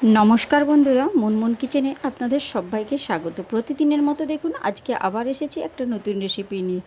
নমস্কার বন্ধুরা, মুনমুন কিচেনে আপনাদের সবাইকে স্বাগত। প্রতিদিনের মতো দেখুন, আজকে আবার এসেছি একটা নতুন রেসিপি নিয়ে।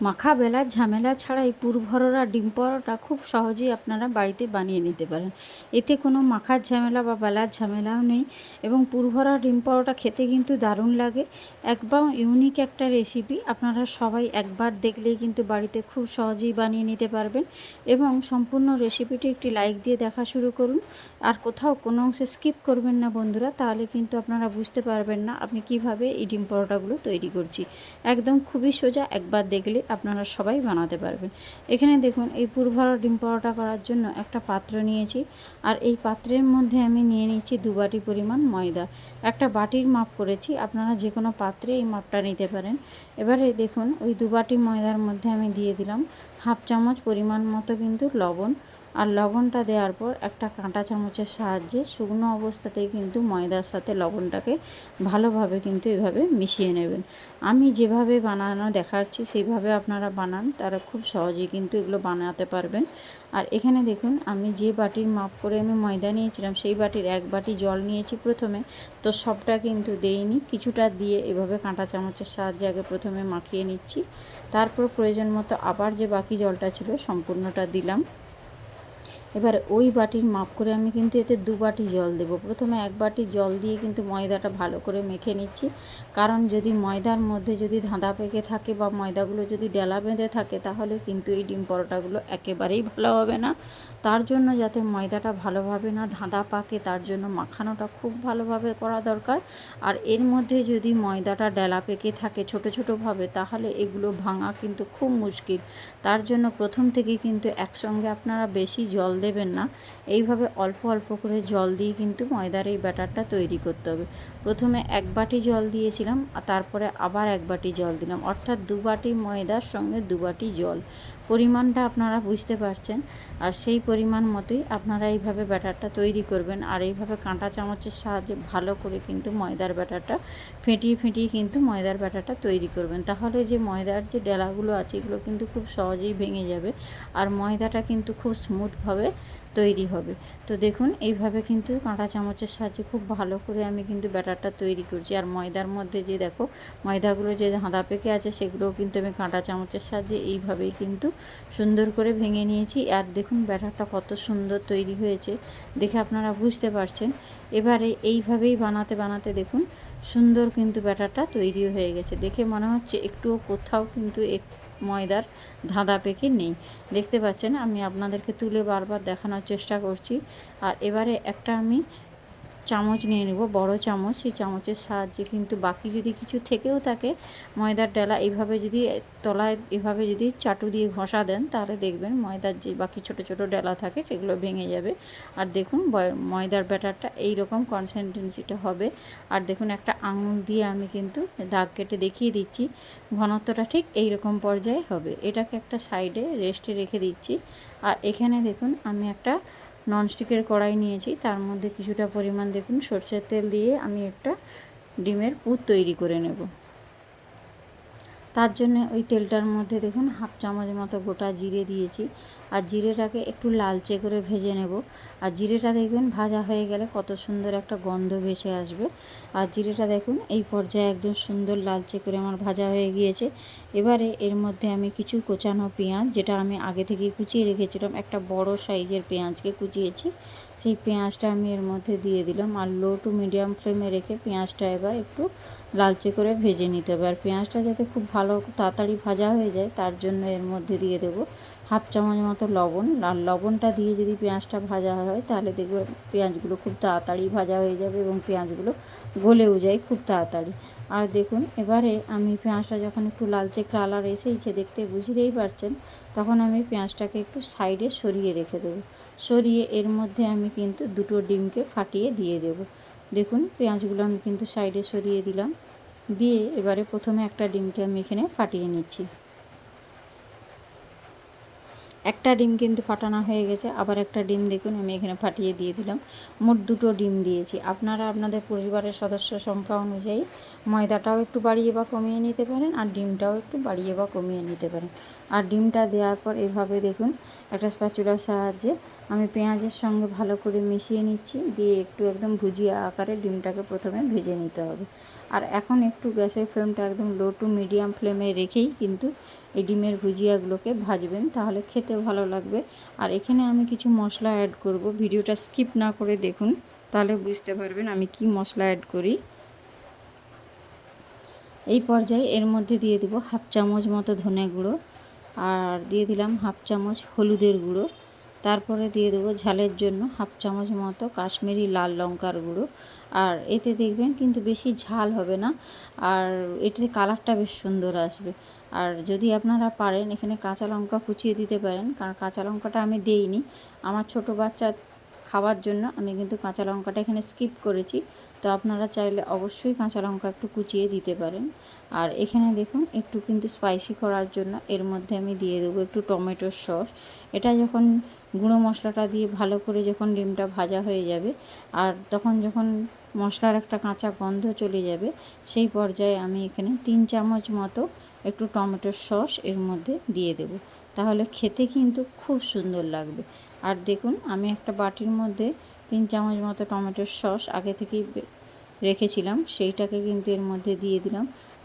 মাখা বেলার ঝামেলা ছাড়াই পুরভররা ডিম পরোটা খুব সহজেই আপনারা বাড়িতে বানিয়ে নিতে পারেন। এতে কোনো মাখার ঝামেলা বা বেলার ঝামেলাও নেই এবং পুরভরা ডিম পরোটা খেতে কিন্তু দারুণ লাগে। একবার ইউনিক একটা রেসিপি আপনারা সবাই একবার দেখলেই কিন্তু বাড়িতে খুব সহজেই বানিয়ে নিতে পারবেন এবং সম্পূর্ণ রেসিপিটি একটি লাইক দিয়ে দেখা শুরু করুন। আর কোথাও কোনো অংশে স্কিপ করবেন না বন্ধুরা, তাহলে কিন্তু আপনারা বুঝতে পারবেন না আপনি কীভাবে এই ডিম পরোটাগুলো তৈরি করছি। একদম খুবই সোজা, একবার দেখলে আপনারা সবাই বানাতে পারবেন। এখানে দেখুন, এই পুরভরা ডিম পরোটা করার জন্য একটা পাত্র নিয়েছি। আর এই পাত্রের মধ্যে আমি নিয়ে নিচ্ছি দু বাটি পরিমাণ ময়দা। একটা বাটির মাপ করেছি, আপনারা যে কোনো পাত্রে এই মাপটা নিতে পারেন। এবারে দেখুন, ওই দু বাটি ময়দার মধ্যে আমি দিয়ে দিলাম হাফ চামচ পরিমাণ মতো কিন্তু লবণ। আর লবণটা দেওয়ার পর একটা কাঁটা চামচের সাহায্যে শুকনো অবস্থাতেই কিন্তু ময়দার সাথে লবণটাকে ভালোভাবে কিন্তু এভাবে মিশিয়ে নেবেন। আমি যেভাবে বানানো দেখাচ্ছি, সেইভাবে আপনারা বানান, তারা খুব সহজেই কিন্তু এগুলো বানাতে পারবেন। আর এখানে দেখুন, আমি যে বাটির মাপ করে আমি ময়দা নিয়েছিলাম, সেই বাটির এক বাটি জল নিয়েছি প্রথমে। তো সবটা কিন্তু দেইনি, কিছুটা দিয়ে এভাবে কাঁটা চামচের সাহায্যে আগে প্রথমে মাখিয়ে নিচ্ছি। তারপর প্রয়োজন মতো আবার যে বাকি জলটা ছিল, সম্পূর্ণটা দিলাম। এবার ওই বাটির মাপ করে আমি কিন্তু এতে দু বাটি জল দেব। প্রথমে এক বাটি জল দিয়ে কিন্তু ময়দাটা ভালো করে মেখে নিচ্ছি। কারণ যদি ময়দার মধ্যে যদি ধাঁধা পেকে থাকে বা ময়দাগুলো যদি ডেলা বেঁধে থাকে, তাহলে কিন্তু এই ডিম পরোটাগুলো একেবারেই ভালো হবে না। তার জন্য যাতে ময়দাটা ভালোভাবে না ধাঁধা পাকে, তার জন্য মাখানোটা খুব ভালোভাবে করা দরকার। আর এর মধ্যে যদি ময়দাটা ডেলা পেকে থাকে ছোট ছোটোভাবে, তাহলে এগুলো ভাঙা কিন্তু খুব মুশকিল। তার জন্য প্রথম থেকেই কিন্তু একসঙ্গে আপনারা বেশি জল দেবেন না। এইভাবে অল্প অল্প করে জল দিয়ে কিন্তু ময়দার এই ব্যাটারটা তৈরি করতে হবে। প্রথমে এক বাটি জল দিয়েছিলাম তারপরে আবার এক বাটি জল দিলাম। অর্থাৎ দু বাটি ময়দার সঙ্গে দু বাটি জল। পরিমাণটা আপনারা বুঝতে পারছেন। আর সেই পরিমাণ মতোই আপনারা এইভাবে ব্যাটারটা তৈরি করবেন। আর এইভাবে কাঁটা চামচের সাহায্যে ভালো করে কিন্তু ময়দার ব্যাটারটা ফেটিয়ে ফেটিয়ে কিন্তু ময়দার ব্যাটারটা তৈরি করবেন। তাহলে যে ময়দার যে ডেলাগুলো আছে, এগুলো কিন্তু খুব সহজেই ভেঙে যাবে। আর ময়দাটা কিন্তু খুব স্মুথভাবে তৈরি হবে। তো দেখুন, এইভাবে কিন্তু কাঁটা চামচের সাহায্যে খুব ভালো করে আমি কিন্তু ব্যাটারটা তৈরি করছি। আর ময়দার মধ্যে যে দেখো, ময়দাগুলো যে হাঁদা পেকে আছে, সেগুলোও কিন্তু আমি কাঁটা চামচের সাহায্যে এইভাবেই কিন্তু সুন্দর করে ভেঙে নিয়েছি। আর দেখুন, ব্যাটারটা কত সুন্দর তৈরি হয়েছে, দেখে আপনারা বুঝতে পারছেন। এবারে এইভাবেই বানাতে বানাতে দেখুন, সুন্দর কিন্তু ব্যাটারটা তৈরি হয়ে গেছে। দেখে মনে হচ্ছে একটুও কোথাও কিন্তু এক ময়দার ধাঁধা পেকে নেই। দেখতে পাচ্ছেন, আমি আপনাদেরকে তুলে বারবার দেখানোর চেষ্টা করছি। আর এবারে একটা আমি চামচ নিয়ে নেব, বড় চামচ, সেই চামচের সাহায্যে কিন্তু বাকি যদি কিছু থেকেও থাকে, ময়দার ডালা এইভাবে যদি তলায় এভাবে যদি চাটু দিয়ে ঘষা দেন, তাহলে দেখবেন ময়দার যে বাকি ছোট ছোট ডালা থাকে, সেগুলো ভেঙে যাবে। আর দেখুন ময়দার ব্যাটারটা এই রকম কনসেন্টেন্সিটা হবে। আর দেখুন, একটা আঙুল দিয়ে আমি কিন্তু দাগ কেটে দেখিয়ে দিচ্ছি, ঘনত্বটা ঠিক এই রকম পর্যায়ে হবে। এটাকে একটা সাইডে রেস্টে রেখে দিচ্ছি। আর এখানে দেখুন, আমি একটা ননস্টিকের কড়াই নিয়েছি। তার মধ্যে কিছুটা পরিমাণ দেখুন, সর্ষের তেল দিয়ে আমি একটা ডিমের পুর তৈরি করে নেব। তার জন্য ওই তেলটার মধ্যে দেখুন, হাফ চামচ মতো গোটা জিরে দিয়েছি। আর জিরেটাকে একটু লালচে করে ভেজে নেব। আর জিরেটা দেখবেন, ভাজা হয়ে গেলে কত সুন্দর একটা গন্ধ ভেসে আসবে। আর জিরেটা দেখুন, এই পর্যায়ে একদম সুন্দর লালচে করে আমার ভাজা হয়ে গিয়েছে। এবারে এর মধ্যে আমি কিছু কোচানো পেঁয়াজ, যেটা আমি আগে থেকে কুচিয়ে রেখেছিলাম, একটা বড় সাইজের পেঁয়াজকে কুচিয়েছি। সেই পেঁয়াজটা আমি এর মধ্যে দিয়ে দিলাম আর লো টু মিডিয়াম ফ্লেমে রেখে পেঁয়াজটা এবার একটু লালচে করে ভেজে নিতে হবে। আর পেঁয়াজটা যাতে খুব ভালো তাড়াতাড়ি ভাজা হয়ে যায়, তার জন্য এর মধ্যে দিয়ে দেবো হাফ চামচ মতো লবণ, আর লবণটা দিয়ে যদি পেঁয়াজটা ভাজা হয়, তাহলে দেখবে পেঁয়াজগুলো খুব তাড়াতাড়ি ভাজা হয়ে যাবে এবং পেঁয়াজগুলো গলেও যায় খুব তাড়াতাড়ি। আর দেখুন, এবারে আমি পেঁয়াজটা যখন একটু লালচে কালার এসেইছে, দেখতে বুঝতেই পারছেন, তখন আমি পেঁয়াজটাকে একটু সাইডে সরিয়ে রেখে দেবো। সরিয়ে এর মধ্যে আমি কিন্তু দুটো ডিমকে ফাটিয়ে দিয়ে দেব। দেখুন, পেঁয়াজগুলো আমি কিন্তু সাইডে সরিয়ে দিলাম। দিয়ে এবারে প্রথমে একটা ডিমকে আমি এখানে ফাটিয়ে নিচ্ছি। একটা ডিম কিন্তু ফাটানো হয়ে গেছে, আবার একটা ডিম দেখুন আমি এখানে ফাটিয়ে দিয়ে দিলাম। মোট দুটো ডিম দিয়েছি। আপনারা আপনাদের পরিবারের সদস্য সংখ্যা অনুযায়ী ময়দাটাও একটু বাড়িয়ে বা কমিয়ে নিতে পারেন আর ডিমটাও একটু বাড়িয়ে বা কমিয়ে নিতে পারেন। আর ডিমটা দেওয়ার পর এভাবে দেখুন একটা স্প্যাচুলার সাহায্যে আমি পেঁয়াজের সঙ্গে ভালো করে মিশিয়ে নিচ্ছি, দিয়ে একটু একদম ভুজিয়া আকারে ডিমটাকে প্রথমে ভেজে নিতে হবে। আর এখন একটু গ্যাসের ফ্লেমটা একদম লো টু মিডিয়াম ফ্লেমে রেখেই কিন্তু এই ডিমের ভুজিয়াগুলোকে ভাজবেন, তাহলে খেতে ভালো লাগবে। আর এখানে আমি কিছু মশলা অ্যাড করব। ভিডিওটা স্কিপ না করে দেখুন, তাহলে বুঝতে পারবেন আমি কি মশলা অ্যাড করি। এই পর্যায়ে এর মধ্যে দিয়ে দিব হাফ চামচ মতো ধনে গুঁড়ো, আর দিয়ে দিলাম হাফ চামচ হলুদের গুঁড়ো। তারপরে দিয়ে দেবো ঝালের জন্য হাফ চামচ মতো কাশ্মীরি লাল লঙ্কার গুঁড়ো। আর এতে দেখবেন কিন্তু বেশি ঝাল হবে না, আর এটির কালারটা বেশ সুন্দর আসবে। আর যদি আপনারা পারেন এখানে কাঁচা লঙ্কা কুচিয়ে দিতে পারেন, কারণ কাঁচা লঙ্কাটা আমি দেইনি। আমার ছোট বাচ্চা খাওয়ার জন্য আমি কিন্তু কাঁচা লঙ্কাটা এখানে স্কিপ করেছি। তো আপনারা চাইলে অবশ্যই কাঁচা লঙ্কা একটু কুচিয়ে দিতে পারেন। আর এখানে দেখুন, একটু কিন্তু স্পাইসি করার জন্য এর মধ্যে আমি দিয়ে দেবো একটু টমেটোর সস। এটা যখন গুঁড়ো মশলাটা দিয়ে ভালো করে যখন ডিমটা ভাজা হয়ে যাবে, আর তখন যখন মশলার একটা কাঁচা গন্ধ চলে যাবে, সেই পর্যায়ে আমি এখানে তিন চামচ মতো একটু টমেটোর সস এর মধ্যে দিয়ে দেব। তাহলে খেতে কিন্তু খুব সুন্দর লাগবে। আর দেখুন, আমি একটা বাটির মধ্যে তিন চামচ মতো টমেটোর সস আগে থেকেই রেখেছিলাম, সেইটাকে কিন্তু এর মধ্যে দিয়ে দিলাম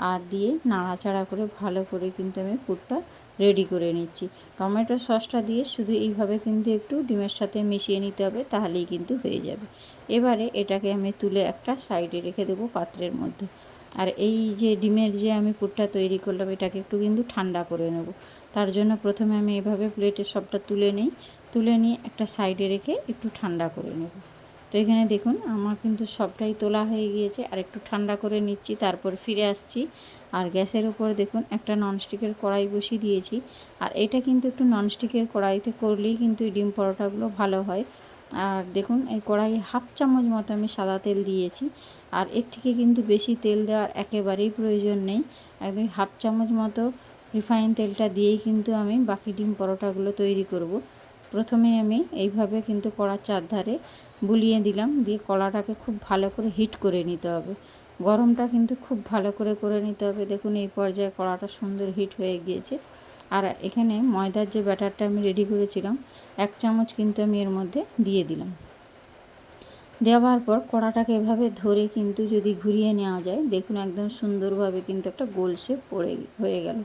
আর দিয়ে নাড়াচাড়া করে ভালো করে কিন্তু আমি পুরটা রেডি করে নিচ্ছি। টমেটো সসটা দিয়ে শুধু এইভাবে কিন্তু একটু ডিমের সাথে মিশিয়ে নিতে হবে, তাহলেই কিন্তু হয়ে যাবে। এবারে এটাকে আমি তুলে একটা সাইডে রেখে দেবো পাত্রের মধ্যে। আর এই যে ডিমের যে আমি পুরটা তৈরি করলাম, এটাকে একটু কিন্তু ঠান্ডা করে নেব। তার জন্য প্রথমে আমি এভাবে প্লেটে সবটা তুলে নিই তুলে নিয়ে একটা সাইডে রেখে একটু ঠান্ডা করে নেব। তো এখানে দেখুন, আমার কিন্তু সবটাই তোলা হয়ে গিয়েছে। আর একটু ঠান্ডা করে নিচ্ছি, তারপর ফিরে আসছি। আর গ্যাসের উপর দেখুন, একটা ননস্টিকের কড়াই বসিয়ে দিয়েছি। আর এটা কিন্তু একটু ননস্টিকের কড়াইতে করলেই কিন্তু এই ডিম পরোটাগুলো ভালো হয়। আর দেখুন, এই কড়াই হাফ চামচ মতো আমি সাদা তেল দিয়েছি। আর এর থেকে কিন্তু বেশি তেল দেওয়ার একেবারেই প্রয়োজন নেই। একদম হাফ চামচ মতো রিফাইন তেলটা দিয়েই কিন্তু আমি বাকি ডিম পরোটাগুলো তৈরি করব। প্রথমে আমি এইভাবে কিন্তু কড়ার চারধারে বুলিয়ে দিলাম। দিয়ে কলাটাকে খুব ভালো করে হিট করে নিতে হবে। গরমটা কিন্তু খুব ভালো করে করে নিতে হবে। দেখুন, এই পর্যায়ে কড়াটা সুন্দর হিট হয়ে গিয়েছে। আর এখানে ময়দার যে ব্যাটারটা আমি রেডি করেছিলাম, এক চামচ কিন্তু আমি এর মধ্যে দিয়ে দিলাম। দেওয়ার পর কড়াটাকে এভাবে ধরে কিন্তু যদি ঘুরিয়ে নেওয়া যায়, দেখুন একদম সুন্দরভাবে কিন্তু একটা গোল শেপ পড়ে, হয়ে গেল।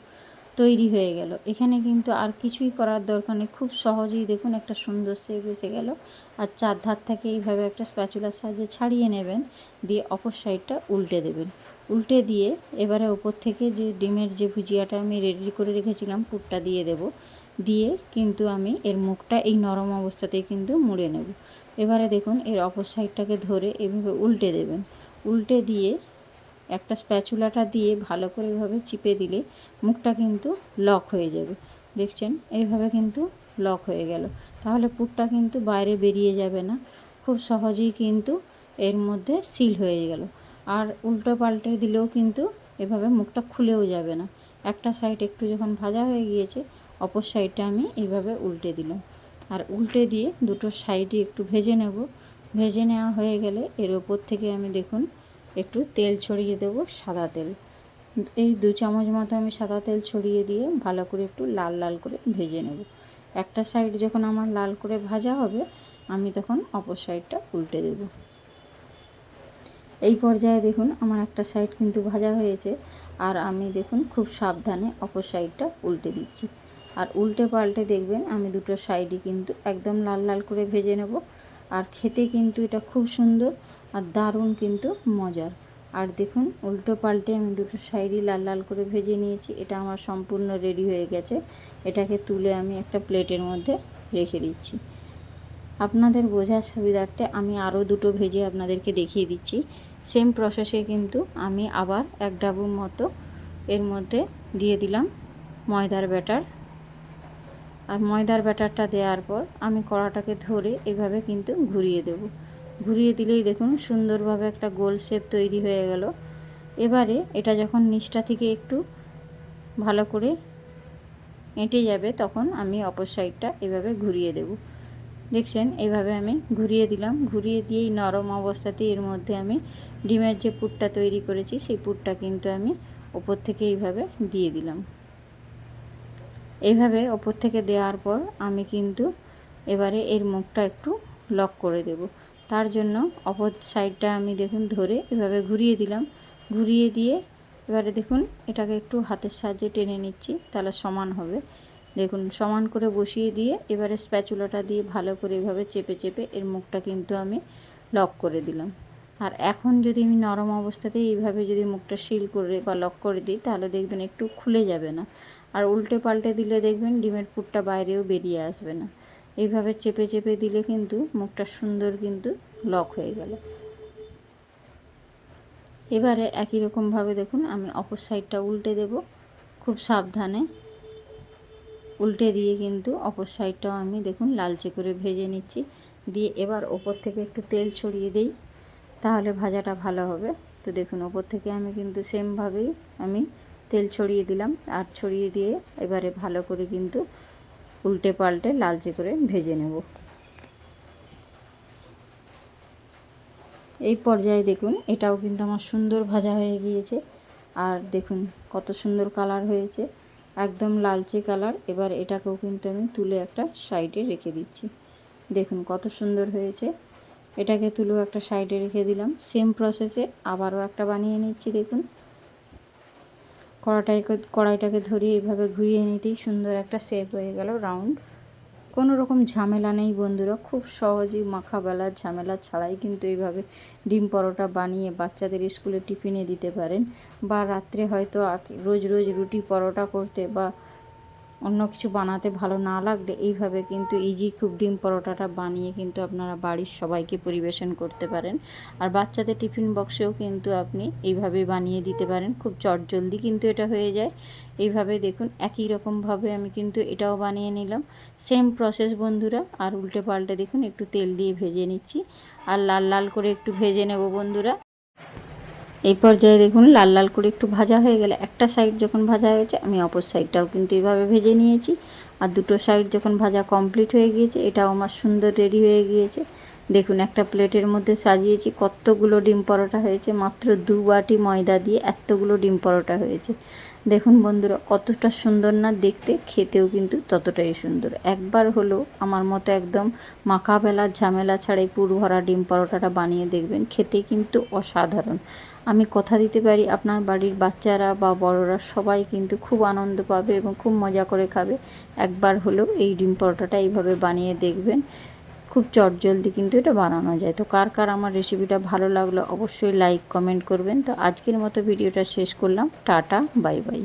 তৈরি হয়ে গেল। এখানে কিন্তু আর কিছুই করার দরকার নেই। খুব সহজেই দেখুন একটা সুন্দর শেপ এসে গেল। আর চার ধার থেকে এইভাবে একটা স্প্যাচুলার সাহায্যে ছাড়িয়ে নেবেন। দিয়ে অপর সাইডটা উল্টে দেবেন। উল্টে দিয়ে এবারে ওপর থেকে যে ডিমের যে ভুজিয়াটা আমি রেডি করে রেখেছিলাম, পুরটা দিয়ে দেব। দিয়ে কিন্তু আমি এর মুখটা এই নরম অবস্থাতেই কিন্তু মুড়ে নেব। এবারে দেখুন এর অপর সাইডটাকে ধরে এভাবে উল্টে দেবেন। উল্টে দিয়ে একটা স্প্যাচুলাটা দিয়ে ভালো করে এভাবে চিপে দিলে মুখটা কিন্তু লক হয়ে যাবে। দেখছেন? এইভাবে কিন্তু লক হয়ে গেল। তাহলে পুরটা কিন্তু বাইরে বেরিয়ে যাবে না। খুব সহজেই কিন্তু এর মধ্যে সিল হয়ে গেল। আর উল্টো পাল্টে দিলেও কিন্তু এভাবে মুখটা খুলেও যাবে না। একটা সাইড একটু যখন ভাজা হয়ে গিয়েছে, অপর সাইডটা আমি এইভাবে উল্টে দিলাম। আর উল্টে দিয়ে দুটো সাইডে একটু ভেজে নেব। ভেজে নেওয়া হয়ে গেলে এর ওপর থেকে আমি দেখুন একটু তেল ছড়িয়ে দেবো, সাদা তেল। এই দু চামচ মতো আমি সাদা তেল ছড়িয়ে দিয়ে ভালো করে একটু লাল লাল করে ভেজে নেব। একটা সাইড যখন আমার লাল করে ভাজা হবে, আমি তখন অপর সাইডটা উল্টে দেব। এই পর্যায়ে দেখুন আমার একটা সাইড কিন্তু ভাজা হয়েছে, আর আমি দেখুন খুব সাবধানে অপর সাইডটা উল্টে দিচ্ছি। আর উল্টে পাল্টে দেখবেন আমি দুটো সাইডই কিন্তু একদম লাল লাল করে ভেজে নেব। আর খেতে কিন্তু এটা খুব সুন্দর আর দারুণ কিন্তু মজার। আর দেখুন, উল্টো পাল্টে আমি দুটো সাইডই লাল লাল করে ভেজে নিয়েছি। এটা আমার সম্পূর্ণ রেডি হয়ে গেছে। এটাকে তুলে আমি একটা প্লেটের মধ্যে রেখে দিচ্ছি। আপনাদের বোঝার সুবিধার্থে আমি আরও দুটো ভেজে আপনাদেরকে দেখিয়ে দিচ্ছি। সেম প্রসেসে কিন্তু আমি আবার এক ডাবুর মতো এর মধ্যে দিয়ে দিলাম ময়দার ব্যাটার। আর ময়দার ব্যাটারটা দেওয়ার পর আমি কড়াটাকে ধরে এভাবে কিন্তু ঘুরিয়ে দেব। ঘুরিয়ে দিলেই দেখুন সুন্দরভাবে একটা গোল শেপ তৈরি হয়ে গেল। এবারে এটা যখন নিচটা থেকে একটু ভালো করে এঁটে যাবে, তখন আমি অপর সাইডটা এভাবে ঘুরিয়ে দেব। দেখছেন, এভাবে আমি ঘুরিয়ে দিলাম। ঘুরিয়ে দিয়েই নরম অবস্থাতে এর মধ্যে আমি ডিমের যে পুরটা তৈরি করেছি, সেই পুরটা কিন্তু আমি ওপর থেকে এইভাবে দিয়ে দিলাম। এইভাবে ওপর থেকে দেওয়ার পর আমি কিন্তু এবারে এর মুখটা একটু লক করে দেব। তার জন্য অপর সাইডটা আমি দেখুন ধরে এভাবে ঘুরিয়ে দিলাম। ঘুরিয়ে দিয়ে এবারে দেখুন এটাকে একটু হাতের সাহায্যে টেনে নিচ্ছি, তাহলে সমান হবে। দেখুন সমান করে বসিয়ে দিয়ে এবারে স্প্যাচুলাটা দিয়ে ভালো করে এভাবে চেপে চেপে এর মুখটা কিন্তু আমি লক করে দিলাম। আর এখন যদি আমি নরম অবস্থাতে এইভাবে যদি মুখটা সিল করে বা লক করে দিই, তাহলে দেখবেন একটু খুলে যাবে না। আর উল্টে পাল্টে দিলে দেখবেন ডিমের পুরটা বাইরেও বেরিয়ে আসবে না। এইভাবে চেপে চেপে দিলে কিন্তু মুখটা সুন্দর কিন্তু লক হয়ে গেল। এবারে একই রকমভাবে দেখুন, আমি অপর সাইডটা উল্টে দেব। খুব সাবধানে উল্টে দিয়ে কিন্তু অপর সাইডটাও আমি দেখুন লালচে করে ভেজে নিচ্ছি। দিয়ে এবার ওপর থেকে একটু তেল ছড়িয়ে দিই, তাহলে ভাজাটা ভালো হবে। তো দেখুন, ওপর থেকে আমি কিন্তু সেমভাবেই আমি তেল ছড়িয়ে দিলাম। আর ছড়িয়ে দিয়ে এবারে ভালো করে কিন্তু উল্টে পাল্টে লালচে করে ভেজে নেব। এই পর্যায়ে দেখুন, এটাও কিন্তু আমার সুন্দর ভাজা হয়ে গিয়েছে। আর দেখুন, কত সুন্দর কালার হয়েছে। একদম লালচে কালার। এবার এটাকেও কিন্তু আমি তুলে একটা সাইডে রেখে দিচ্ছি। দেখুন, কত সুন্দর হয়েছে। এটাকে তুলেও একটা সাইডে রেখে দিলাম। সেম প্রসেসে আবারও একটা বানিয়ে নিচ্ছি, দেখুন। কড়াটাকে কড়াইটাকে ধরিয়ে এইভাবে ঘুরিয়ে নিতেই সুন্দর একটা শেপ হয়ে গেল রাউন্ড কোনো রকম ঝামেলা নেই বন্ধুরা, খুব সহজেই মাখা বেলার ঝামেলা ছাড়াই কিন্তু এইভাবে ডিম পরোটা বানিয়ে বাচ্চাদের স্কুলে টিফিনে দিতে পারেন। বা রাত্রে হয়তো রোজ রোজ রুটি পরোটা করতে বা অন্য কিছু বানাতে ভালো না লাগলে এইভাবে কিন্তু ইজি খুব ডিম পরোটাটা বানিয়ে কিন্তু আপনারা বাড়ির সবাইকে পরিবেশন করতে পারেন। আর বাচ্চাদের টিফিন বক্সেও কিন্তু আপনি এইভাবে বানিয়ে দিতে পারেন। খুব চটজলদি কিন্তু এটা হয়ে যায়। এইভাবে দেখুন, একই রকমভাবে আমি কিন্তু এটাও বানিয়ে নিলাম। সেম প্রসেস বন্ধুরা, আর উল্টে পাল্টে দেখুন, একটু তেল দিয়ে ভেজে নিচ্ছি। আর লাল লাল করে একটু ভেজে নেব বন্ধুরা। এই পর্যায়ে দেখুন লাল লাল করে একটু ভাজা হয়ে গেলে একটা সাইড যখন ভাজা হয়েছে, আমি অপর সাইডটাও কিন্তু এইভাবে ভেজে নিয়েছি। আর দুটো সাইড যখন ভাজা কমপ্লিট হয়ে গিয়েছে, এটাও আমার সুন্দর রেডি হয়ে গিয়েছে। দেখুন একটা প্লেটের মধ্যে সাজিয়েছি, কতগুলো ডিম পরোটা হয়েছে, মাত্র দু বাটি ময়দা দিয়ে এতগুলো ডিম পরোটা হয়েছে। দেখুন বন্ধুরা, কতটা সুন্দর না দেখতে, খেতেও কিন্তু ততটাই সুন্দর। একবার হলো আমার মতো একদম মাখা বেলার ঝামেলা ছাড়াই পুর ভরা ডিম পরোটাটা বানিয়ে দেখবেন, খেতে কিন্তু অসাধারণ। আমি কথা দিতে পারি, আপনার বাড়ির বাচ্চারা বা বড়রা সবাই কিন্তু খুব আনন্দ পাবে এবং খুব মজা করে খাবে। একবার হলেও এই ডিম পরোটাটা এইভাবে বানিয়ে দেখবেন। খুব চটজলদি কিন্তু এটা বানানো যায়। তো কার কার আমার রেসিপিটা ভালো লাগল অবশ্যই লাইক কমেন্ট করবেন। তো আজকের মতো ভিডিওটা শেষ করলাম। Tata bye bye